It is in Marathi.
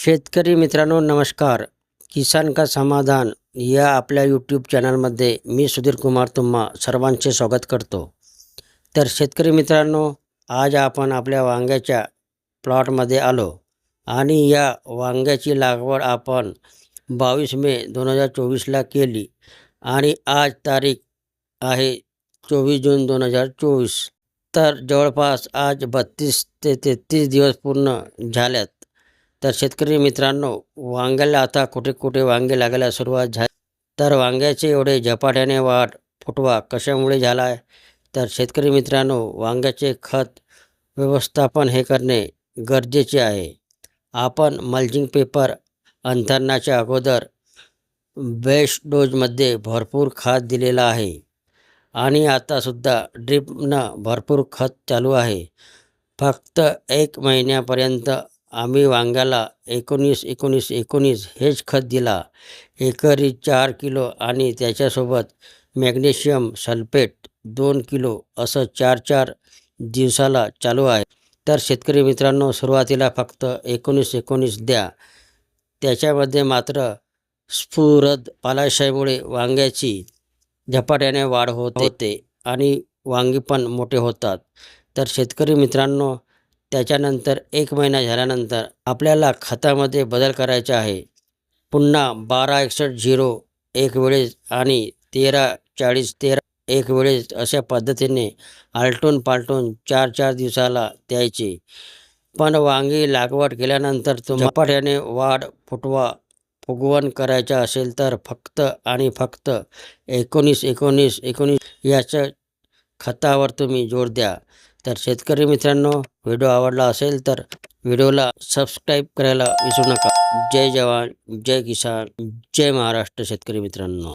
शेतकरी मित्रांनो नमस्कार. किसान का समाधान या आपल्या यूट्यूब चॅनलमध्ये मी सुधीर कुमार तुम्हा सर्वांचे स्वागत करतो. तर शेतकरी मित्रांनो आज आपण आपल्या वांग्याच्या प्लॉटमध्ये आलो आणि या वांग्याची लागवड आपण बावीस मे दोन हजार चोवीसला केली आणि आज तारीख आहे चोवीस जून दोन हजार चोवीस. तर जवळपास आज बत्तीस ते तेहतीस दिवस पूर्ण झाल्यात. तर शेतकरी मित्रांनो वांग्याला आता कुठे कुठे वांगे लागायला सुरुवात झाली तर वांग्याचे एवढे झपाट्याने वाढ फुटवा कशामुळे झाला आहे तर शेतकरी मित्रांनो वांग्याचे खत व्यवस्थापन हे करणे गरजेचे आहे. आपण मल्चिंग पेपर अंथरण्याच्या अगोदर बेस्ट डोजमध्ये भरपूर खत दिलेला आहे. आणि आतासुद्धा ड्रिपनं भरपूर खत चालू आहे. फक्त एक महिन्यापर्यंत आम्ही वांग्याला एकोणीस एकोणीस एकोणीस हेच खत दिला. एकरी चार किलो आणि त्याच्यासोबत मॅग्नेशियम सल्फेट दोन किलो असं चार चार दिवसाला चालू आहे. तर शेतकरी मित्रांनो सुरुवातीला फक्त एकोणीस एकोणीस द्या. त्याच्यामध्ये मात्र स्फुरद पालाशयामुळे वांग्याची झपाट्याने वाढ होत होते. आणि वांगी पण मोठे होतात. तर शेतकरी मित्रांनो त्याच्यानंतर एक महिना झाल्यानंतर आपल्याला खतामध्ये बदल करायचा आहे. पुन्हा बारा एकसष्ट झिरो एक वेळेस आणि तेरा चाळीस तेरा एक वेळेस अशा पद्धतीने आलटून पालटून चार चार दिवसाला द्यायचे. पण वांगी लागवड केल्यानंतर तुम्ही झपाट्याने वाढ फुटवा फुगवण करायचं असेल तर फक्त आणि फक्त एकोणीस एकोणीस एकोणीस याच्या खतावर तुम्ही जोर द्या. तर शेतकरी मित्रांनो व्हिडिओ आवडला असेल तर व्हिडिओला सबस्क्राईब करायला विसरू नका. जय जवान जय किसान जय महाराष्ट्र शेतकरी मित्रांनो.